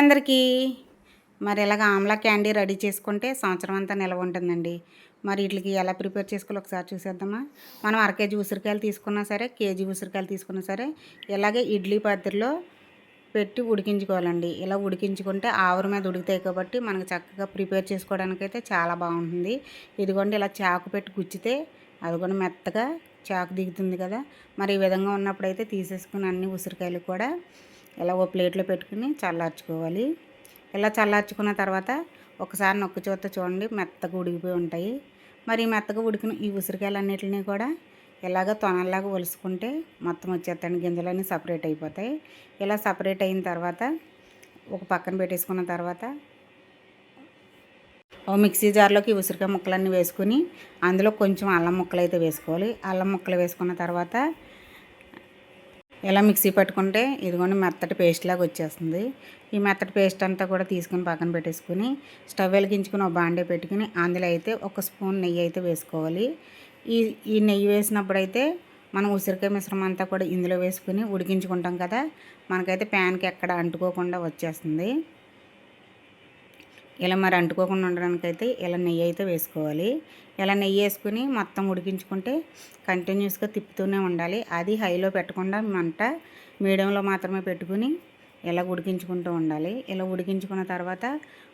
అందరికీ. మరి ఇలాగ ఆమ్లా క్యాండీ రెడీ చేసుకుంటే సంవత్సరం అంతా నిల్వ ఉంటుందండి. మరి వీటికి ఎలా ప్రిపేర్ చేసుకోవాలి ఒకసారి చూసేద్దామా? మనం అర కేజీ ఉసిరికాయలు తీసుకున్నా సరే కేజీ ఉసిరికాయలు తీసుకున్నా సరే ఇలాగే ఇడ్లీ పాత్రలో పెట్టి ఉడికించుకోవాలండి. ఇలా ఉడికించుకుంటే ఆవిరి మీద ఉడుకుతాయి కాబట్టి మనకు చక్కగా ప్రిపేర్ చేసుకోవడానికి అయితే చాలా బాగుంటుంది. ఇదిగోండి ఇలా చాకు పెట్టి గుచ్చితే అది కూడా మెత్తగా చాకు దిగుతుంది కదా. మరి ఈ విధంగా ఉన్నప్పుడైతే తీసేసుకుని అన్ని ఉసిరికాయలు కూడా ఇలా ఓ ప్లేట్లో పెట్టుకుని చల్లార్చుకోవాలి. ఇలా చల్లార్చుకున్న తర్వాత ఒకసారి నొక్క చూత చూడండి మెత్తగా ఉడికిపోయి ఉంటాయి. మరి మెత్తగా ఉడికిన ఈ ఉసిరికాయలన్నిటిని కూడా ఇలాగ తొనల్లాగా ఒలుసుకుంటే మొత్తం వచ్చేస్తాను గింజలన్నీ సపరేట్ అయిపోతాయి. ఇలా సపరేట్ అయిన తర్వాత ఒక పక్కన పెట్టేసుకున్న తర్వాత ఓ మిక్సీ జార్లోకి ఉసిరికాయ ముక్కలన్నీ వేసుకుని అందులో కొంచెం అల్లం ముక్కలు అయితే వేసుకోవాలి. అల్లం ముక్కలు వేసుకున్న తర్వాత ఇలా మిక్సీ పట్టుకుంటే ఇదిగోండి మెత్తటి పేస్ట్ లాగా వచ్చేస్తుంది. ఈ మెత్తటి పేస్ట్ అంతా కూడా తీసుకుని పక్కన పెట్టేసుకుని స్టవ్ వెలిగించుకుని ఒక బాండే పెట్టుకుని అందులో అయితే ఒక స్పూన్ నెయ్యి అయితే వేసుకోవాలి. ఈ ఈ నెయ్యి వేసినప్పుడు అయితే మనం ఉసిరికాయ మిశ్రమం అంతా కూడా ఇందులో వేసుకుని ఉడికించుకుంటాం కదా. మనకైతే ప్యాన్కి ఎక్కడ అంటుకోకుండా వచ్చేస్తుంది. ఇలా మరి అంటుకోకుండా ఉండడానికి అయితే ఇలా నెయ్యి అయితే వేసుకోవాలి. ఇలా నెయ్యి వేసుకుని మొత్తం ఉడికించుకుంటే కంటిన్యూస్గా తిప్పుతూనే ఉండాలి. అది హైలో పెట్టకుండా మంట మీడియంలో మాత్రమే పెట్టుకుని ఇలా ఉడికించుకుంటూ ఉండాలి. ఇలా ఉడికించుకున్న తర్వాత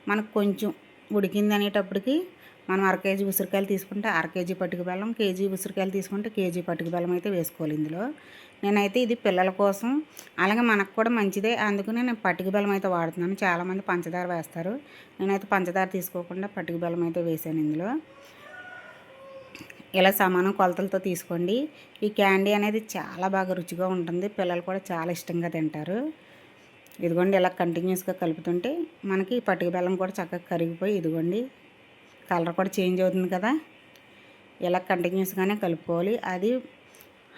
మనకు కొంచెం ఉడికింది అనేటప్పటికి మనం అర కేజీ ఉసిరికాయలు తీసుకుంటే అర కేజీ పట్టుకు బెల్లం కేజీ ఉసిరికాయలు తీసుకుంటే కేజీ పట్టుకు బెల్లం అయితే వేసుకోవాలి ఇందులో. నేనైతే ఇది పిల్లల కోసం. అలాగే మనకు కూడా మంచిదే. అందుకనే నేను పట్టుకు బెల్లం అయితే వాడుతున్నాను. చాలామంది పంచదార వేస్తారు. నేనైతే పంచదార తీసుకోకుండా పట్టుకు బెల్లం అయితే వేసాను ఇందులో. ఇలా సమానం కొలతలతో తీసుకోండి. ఈ క్యాండీ అనేది చాలా బాగా రుచిగా ఉంటుంది. పిల్లలు కూడా చాలా ఇష్టంగా తింటారు. ఇదిగోండి ఇలా కంటిన్యూస్గా కలుపుతుంటే మనకి పట్టుకు బెల్లం కూడా చక్కగా కరిగిపోయి ఇదిగోండి కలర్ కూడా చేంజ్ అవుతుంది కదా. ఇలా కంటిన్యూస్గానే కలుపుకోవాలి. అది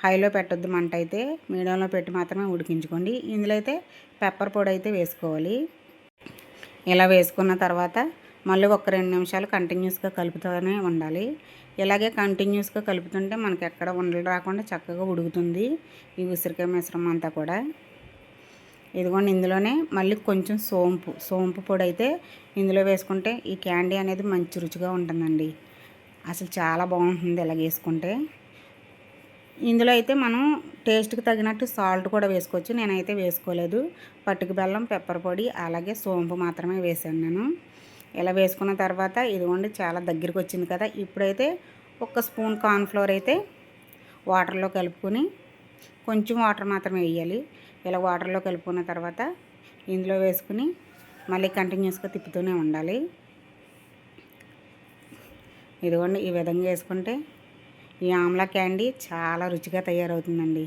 హైలో పెట్టొద్దు మంట అయితే మీడియంలో పెట్టి మాత్రమే ఉడికించుకోండి. ఇందులో అయితే పెప్పర్ పొడి అయితే వేసుకోవాలి. ఇలా వేసుకున్న తర్వాత మళ్ళీ ఒక రెండు నిమిషాలు కంటిన్యూస్గా కలుపుతూనే ఉండాలి. ఇలాగే కంటిన్యూస్గా కలుపుతుంటే మనకి ఎక్కడ ఉండలు రాకుండా చక్కగా ఉడుకుతుంది ఈ ఉసిరికాయ మిశ్రమం అంతా కూడా. ఇదిగోండి ఇందులోనే మళ్ళీ కొంచెం సోంపు సోంపు పొడి అయితే ఇందులో వేసుకుంటే ఈ క్యాండీ అనేది మంచి రుచిగా ఉంటుందండి. అసలు చాలా బాగుంటుంది ఇలా వేసుకుంటే. ఇందులో అయితే మనం టేస్ట్కి తగినట్టు సాల్ట్ కూడా వేసుకోవచ్చు. నేనైతే వేసుకోలేదు. పట్టుకు బెల్లం పెప్పర్ పొడి అలాగే సోంపు మాత్రమే వేసాను నేను. ఇలా వేసుకున్న తర్వాత ఇదిగోండి చాలా దగ్గరికి వచ్చింది కదా. ఇప్పుడైతే ఒక స్పూన్ కార్న్ఫ్లోర్ అయితే వాటర్లో కలుపుకొని కొంచెం వాటర్ మాత్రమే వేయాలి. ఇలా వాటర్లో కలుపుకున్న తర్వాత ఇందులో వేసుకుని మళ్ళీ కంటిన్యూస్గా తిప్పుతూనే ఉండాలి. ఇదిగోండి ఈ విధంగా వేసుకుంటే ఈ ఆమ్లా క్యాండీ చాలా రుచిగా తయారవుతుందండి.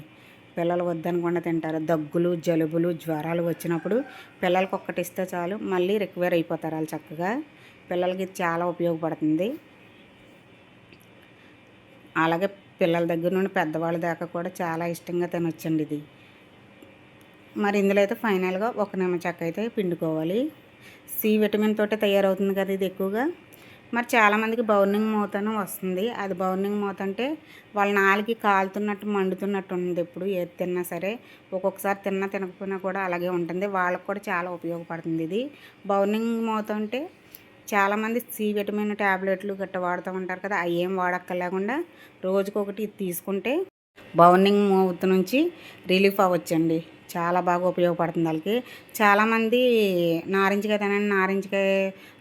పిల్లలు వద్దనకుండా తింటారు. దగ్గులు జలుబులు జ్వరాలు వచ్చినప్పుడు పిల్లలకి ఒక్కటి ఇస్తే చాలు. మళ్ళీ రికవర్ అయిపోతారు వాళ్ళు చక్కగా. పిల్లలకి చాలా ఉపయోగపడుతుంది. అలాగే పిల్లల దగ్గర నుండి పెద్దవాళ్ళ దాకా కూడా చాలా ఇష్టంగా తినొచ్చండి ఇది. మరి ఇందులో అయితే ఫైనల్గా ఒక నిమ్మచెక్క అయితే పిండుకోవాలి. సి విటమిన్ తోటే తయారవుతుంది కదా ఇది ఎక్కువగా. మరి చాలామందికి బౌర్నింగ్ మూతను వస్తుంది. అది బౌర్నింగ్ మూత అంటే వాళ్ళ నాలుగు కాలుతున్నట్టు మండుతున్నట్టు ఉంది. ఎప్పుడు ఏది తిన్నా సరే ఒక్కొక్కసారి తిన్నా తినకపోయినా కూడా అలాగే ఉంటుంది. వాళ్ళకు కూడా చాలా ఉపయోగపడుతుంది ఇది. బౌర్నింగ్ మూత అంటే చాలామంది సి విటమిన్ ట్యాబ్లెట్లు గట్ట వాడుతూ ఉంటారు కదా అవి ఏం వాడక్కర్లేకుండా రోజుకొకటి తీసుకుంటే బౌర్నింగ్ మూత నుంచి రిలీఫ్ అవ్వచ్చండి. చాలా బాగా ఉపయోగపడుతుంది వాళ్ళకి. చాలామంది నారింజకాయ తినండి నారింజకాయ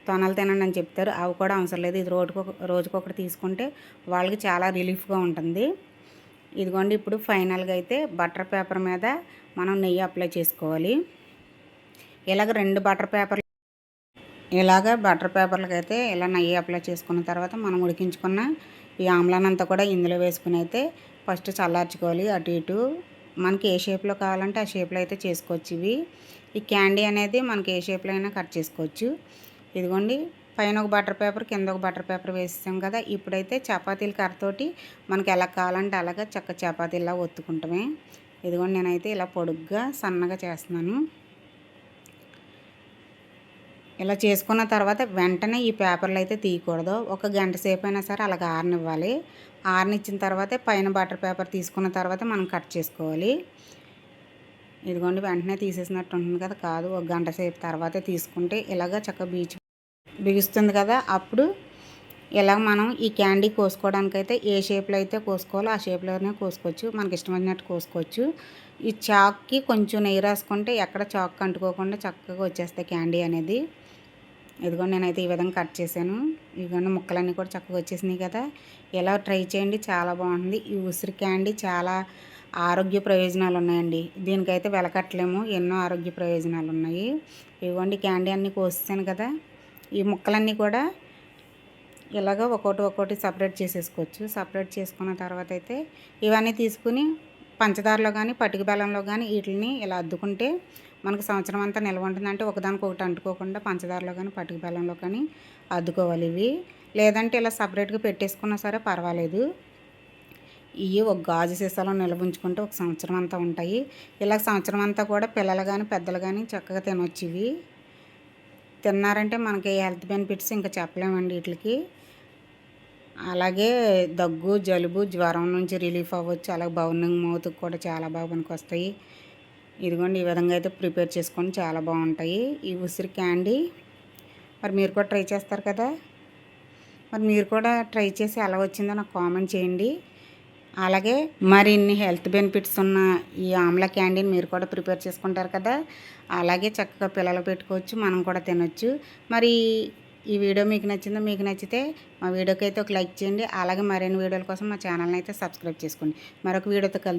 తొనలు తినండి అని చెప్తారు. అవి కూడా అవసరం లేదు. ఇది రోజుకొక రోజుకొకటి తీసుకుంటే వాళ్ళకి చాలా రిలీఫ్గా ఉంటుంది. ఇదిగోండి ఇప్పుడు ఫైనల్గా అయితే బటర్ పేపర్ మీద మనం నెయ్యి అప్లై చేసుకోవాలి. ఇలాగ రెండు బటర్ పేపర్లు ఇలాగ బటర్ పేపర్లకి అయితే ఇలా నెయ్యి అప్లై చేసుకున్న తర్వాత మనం ఉడికించుకున్న ఈ ఆమ్లానంతా కూడా ఇందులో వేసుకుని అయితే ఫస్ట్ చల్లార్చుకోవాలి అటు ఇటు. మనకి ఏ షేప్లో కావాలంటే ఆ షేప్లో అయితే చేసుకోవచ్చు ఇవి. ఈ క్యాండీ అనేది మనకి ఏ షేప్లో అయినా కట్ చేసుకోవచ్చు. ఇదిగోండి పైన ఒక బటర్ పేపర్ కింద ఒక బటర్ పేపర్ వేసాం కదా. ఇప్పుడైతే చపాతీల కర్రతోటి మనకి ఎలా కావాలంటే అలాగా చక్క చపాతీలా ఒత్తుకుంటామే. ఇదిగోండి నేనైతే ఇలా పొడుగ్గా సన్నగా చేస్తున్నాను. ఇలా చేసుకున్న తర్వాత వెంటనే ఈ పేపర్లు అయితే తీయకూడదు. ఒక గంట సేపు అయినా సరే అలాగ ఆరనివ్వాలి ఆరనిచ్చిన తర్వాతే పైన బటర్ పేపర్ తీసుకున్న తర్వాత మనం కట్ చేసుకోవాలి. ఇదిగోండి వెంటనే తీసేసినట్టు ఉంటుంది కదా కాదు. ఒక గంట సేపు తర్వాతే తీసుకుంటే ఇలాగ చక్కగా బీచ్ బిగుస్తుంది కదా. అప్పుడు ఇలా మనం ఈ క్యాండీ కోసుకోవడానికైతే ఏ షేప్లో అయితే కోసుకోవాలో ఆ షేప్లోనే కోసుకోవచ్చు. మనకి ఇష్టమైనట్టు కోసుకోవచ్చు. ఈ చాక్కి కొంచెం నెయ్యి రాసుకుంటే ఎక్కడ చాక్ అంటుకోకుండా చక్కగా వచ్చేస్తాయి క్యాండీ అనేది. ఇదిగోండి నేనైతే ఈ విధంగా కట్ చేశాను. ఇదిగోండి ముక్కలన్నీ కూడా చక్కగా వచ్చేసినాయి కదా. ఇలా ట్రై చేయండి చాలా బాగుంటుంది. ఈ ఉసిరి క్యాండీ చాలా ఆరోగ్య ప్రయోజనాలు ఉన్నాయండి. దీనికైతే వెలకట్టలేము ఎన్నో ఆరోగ్య ప్రయోజనాలు ఉన్నాయి. ఇవ్వండి క్యాండీ అన్నీ కోసాను కదా. ఈ ముక్కలన్నీ కూడా ఇలాగ ఒక్కోటి ఒక్కోటి సపరేట్ చేసేసుకోవచ్చు. సపరేట్ చేసుకున్న తర్వాత అయితే ఇవన్నీ తీసుకుని పంచదారలో కానీ పటిక బెల్లంలో కానీ వీటిని ఇలా అద్దుకుంటే మనకు సంవత్సరం అంతా నిల్వ ఉంటుంది అంటే ఒకదానికి ఒకటి అంటుకోకుండా పంచదారలో కానీ పటిక బెల్లంలో కానీ అద్దుకోవాలి ఇవి. లేదంటే ఇలా సపరేట్గా పెట్టేసుకున్నా సరే పర్వాలేదు. ఇవి ఒక గాజు సీసాలో నిల్వ ఉంచుకుంటే ఒక సంవత్సరం అంతా ఉంటాయి. ఇలా సంవత్సరం అంతా కూడా పిల్లలు కానీ పెద్దలు కానీ చక్కగా తినొచ్చు ఇవి. తిన్నారంటే మనకి హెల్త్ బెనిఫిట్స్ ఇంకా చెప్పలేమండి వీటికి. అలాగే దగ్గు జలుబు జ్వరం నుంచి రిలీఫ్ అవ్వచ్చు. అలాగే బౌనింగ్ మౌత్కి కూడా చాలా బాగా పనికొస్తాయి. ఇదిగోండి ఈ విధంగా అయితే ప్రిపేర్ చేసుకొని చాలా బాగుంటాయి. ఈ ఉసిరి క్యాండీ మరి మీరు కూడా ట్రై చేస్తారు కదా? మరి మీరు కూడా ట్రై చేసి ఎలా వచ్చిందో నాకు కామెంట్ చేయండి. అలాగే మరి ఇన్ని హెల్త్ బెనిఫిట్స్ ఉన్న ఈ ఆమ్లా క్యాండీని మీరు కూడా ప్రిపేర్ చేసుకుంటారు కదా? అలాగే చక్కగా పిల్లలు పెట్టుకోవచ్చు మనం కూడా తినొచ్చు. మరి ఈ వీడియో మీకు నచ్చిందో మీకు నచ్చితే మా వీడియోకి అయితే ఒక లైక్ చేయండి. అలాగే మరిన్ని వీడియోల కోసం మా ఛానల్ని అయితే సబ్స్క్రైబ్ చేసుకోండి. మరొక వీడియోతో కలిసి